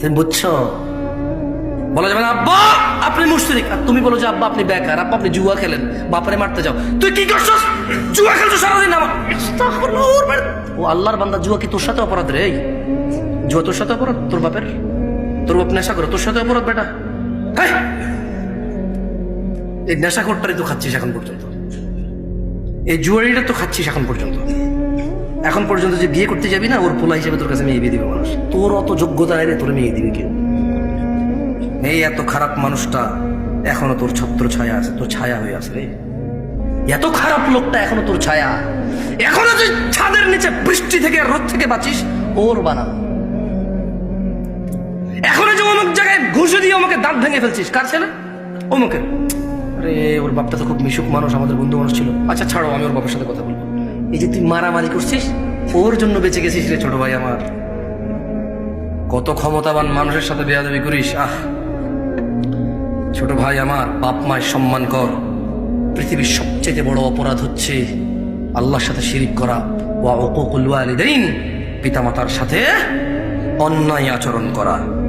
তুমি বুঝছ? বলা যাবে না, আব্বা, আপনি মুশরিক। আর তুমি বলো যে, আব্বা, আপনি বেকার, আব্বা, আপনি জুয়া খেলেন, বাপারে মারতে যাও। তুই কি করছস? জুয়া খেলছো সারাদিন আমার। ও আল্লাহর বান্দা, জুয়া কি তোর সাথে অপরাধ রে? জুয়া তোর সাথে অপরাধ? তোর বাপের? তোর বাপ নেশা করে, তোর সাথে অপরাধ বেটা! এই! নেশা করটারই তো খাচ্ছিস এখন পর্যন্ত। এই জুয়ারিটা তো খাচ্ছিস এখন পর্যন্ত। এখন পর্যন্ত যে বিয়ে করতে যাবি না, ওর পোলা হিসেবে তোর কাছে মেয়ে বিয়ে দিবে মানুষ। তোর অত যোগ্যতা রে, তোর মেয়ে দিবে কেউ এই এত খারাপ মানুষটা এখনও তোর ছত্র ছায়া আছে, তোর ছায়া হয়ে আছে রে। এত খারাপ লোকটা এখনও তোর ছায়া। এখনও যে ছাদের নিচে বৃষ্টি থেকে রোদ থেকে বাঁচিস, ওর বানানো। এখনও যে অমুক জায়গায় ঘুষে দিয়ে আমাকে দাঁত ভেঙে ফেলছিস, কার ছেলে? অমুকের। আরে, ওর বাপটা তো খুব মিশুক মানুষ, আমাদের বন্ধু মানুষ ছিল। আচ্ছা ছাড়ো, আমি ওর বাবার সাথে কথা বলব। এই যে তুই মারামারি করছিস, ওর জন্য বেঁচে গেছিস রে ছোট ভাই আমার। কত ক্ষমতাবান মানুষের সাথে বেয়াদবি করিস, আহ। ছোট ভাই আমার, বাপ মায়ের সম্মান কর। পৃথিবীর সবচেয়ে বড় অপরাধ হচ্ছে আল্লাহর সাথে শিরিক করা। ওয়া ওয়ালিদাইন, পিতামাতার সাথে অন্যায় আচরণ করা।